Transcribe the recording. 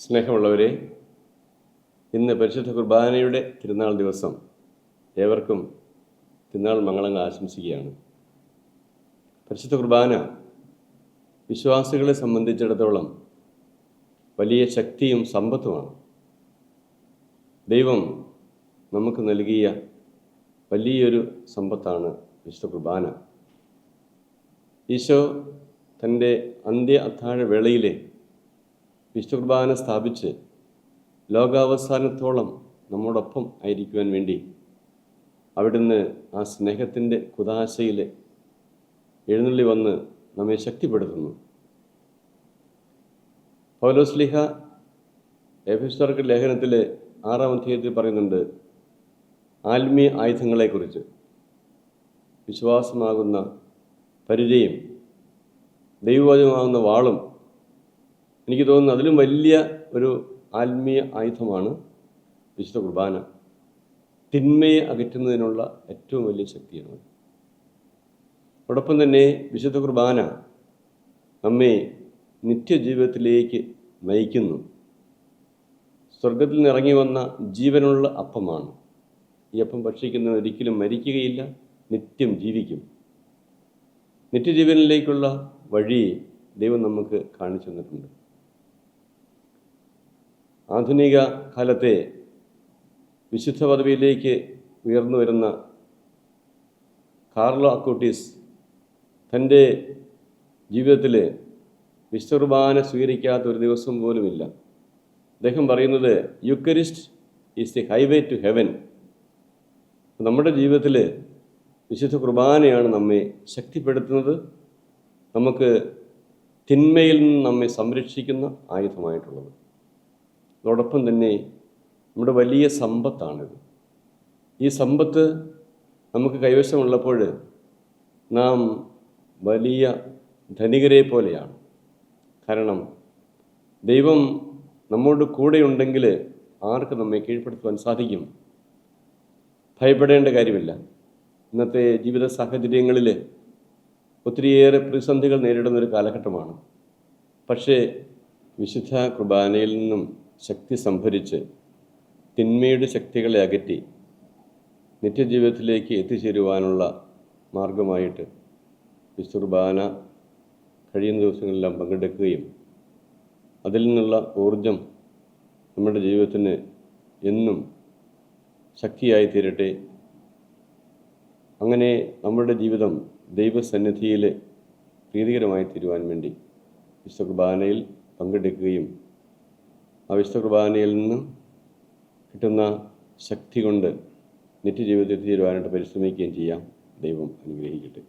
സ്നേഹമുള്ളവരെ ഇന്ന് പരിശുദ്ധ കുർബാനയുടെ തിരുനാൾ ദിവസം ഏവർക്കും തിരുനാൾ മംഗളങ്ങൾ ആശംസിക്കുകയാണ്. പരിശുദ്ധ കുർബാന വിശ്വാസികളെ സംബന്ധിച്ചിടത്തോളം വലിയ ശക്തിയും സമ്പത്തുമാണ്. ദൈവം നമുക്ക് നൽകിയ വലിയൊരു സമ്പത്താണ് വിശുദ്ധ കുർബാന. ഈശോ തന്റെ അന്ത്യ അത്താഴ വേളയിലെ വിശുദ്ധ കുർബാന സ്ഥാപിച്ച് ലോകാവസാനത്തോളം നമ്മോടൊപ്പം ആയിരിക്കുവാൻ വേണ്ടി അവിടുന്ന് ആ സ്നേഹത്തിന്റെ കുതാശയിൽ എഴുന്നള്ളി വന്ന് നമ്മെ ശക്തിപ്പെടുത്തുന്നു. പൗലോസ്ലിഹ എഫിസ്തർക്ക് ലേഖനത്തിൽ ആറാം അധ്യായത്തിൽ പറയുന്നുണ്ട് ആത്മീയ ആയുധങ്ങളെക്കുറിച്ച് വിശ്വാസമാകുന്ന പരിചയം ദൈവവചനമാകുന്ന വാളും എനിക്ക് തോന്നുന്നു അതിലും വലിയ ഒരു ആത്മീയ ആയുധമാണ് വിശുദ്ധ കുർബാന. തിന്മയെ അകറ്റുന്നതിനുള്ള ഏറ്റവും വലിയ ശക്തിയാണ് അതോടൊപ്പം തന്നെ വിശുദ്ധ കുർബാന നമ്മെ നിത്യജീവിതത്തിലേക്ക് നയിക്കുന്നു. സ്വർഗത്തിൽ നിന്ന് ഇറങ്ങി വന്ന ജീവനുള്ള അപ്പമാണ്. ഈ അപ്പം ഭക്ഷിക്കുന്നത് ഒരിക്കലും മരിക്കുകയില്ല നിത്യം ജീവിക്കും. നിത്യജീവനിലേക്കുള്ള വഴി ദൈവം നമുക്ക് കാണിച്ചു തന്നിട്ടുണ്ട്. ആധുനിക കാലത്തെ വിശുദ്ധ പദവിയിലേക്ക് ഉയർന്നു വരുന്ന കാർലോ അക്കൂട്ടീസ് തന്റെ ജീവിതത്തിൽ വിശ്വർബാന സ്വീകരിക്കാത്ത ഒരു ദിവസം പോലുമില്ല. അദ്ദേഹം പറയുന്നത് Eucharist is the highway to heaven നമ്മുടെ ജീവിതത്തിൽ വിശുദ്ധ കുർബാനയാണ് നമ്മെ ശക്തിപ്പെടുത്തുന്നത്. നമുക്ക് തിന്മയിൽ നിന്ന് നമ്മെ സംരക്ഷിക്കുന്ന ആയുധമായിട്ടുള്ളത്. അതോടൊപ്പം തന്നെ നമ്മുടെ വലിയ സമ്പത്താണിത്. ഈ സമ്പത്ത് നമുക്ക് കൈവശമുള്ളപ്പോൾ നാം വലിയ ധനികരെ പോലെയാണ്. കാരണം ദൈവം നമ്മോട് കൂടെയുണ്ടെങ്കിൽ ആർക്ക് നമ്മെ കീഴ്പ്പെടുത്തുവാൻ സാധിക്കും? ഭയപ്പെടേണ്ട കാര്യമില്ല. ഇന്നത്തെ ജീവിത സാഹചര്യങ്ങളിൽ ഒത്തിരിയേറെ പ്രതിസന്ധികൾ നേരിടുന്ന ഒരു കാലഘട്ടമാണ്. പക്ഷേ വിശുദ്ധ കുർബാനയിൽ നിന്നും ശക്തി സംഭരിച്ച് തിന്മയുടെ ശക്തികളെ അകറ്റി നിത്യജീവിതത്തിലേക്ക് എത്തിച്ചേരുവാനുള്ള മാർഗമായിട്ട് വിശുർബാന കഴിയുന്ന ദിവസങ്ങളെല്ലാം പങ്കെടുക്കുകയും അതിൽ നിന്നുള്ള ഊർജം നമ്മുടെ ജീവിതത്തിന് എന്നും ശക്തിയായി തീരട്ടെ. അങ്ങനെ നമ്മുടെ ജീവിതം ദൈവസന്നിധിയിൽ പ്രീതികരമായി തീരുവാൻ വേണ്ടി വിശ്വകുർബാനയിൽ പങ്കെടുക്കുകയും അവിശുദ്ധ കുർബാനയിൽ നിന്ന് കിട്ടുന്ന ശക്തി കൊണ്ട് നിത്യജീവിതത്തിൽ തീരുവാനായിട്ട് പരിശ്രമിക്കുകയും ചെയ്യാം. ദൈവം അനുഗ്രഹിക്കട്ടെ.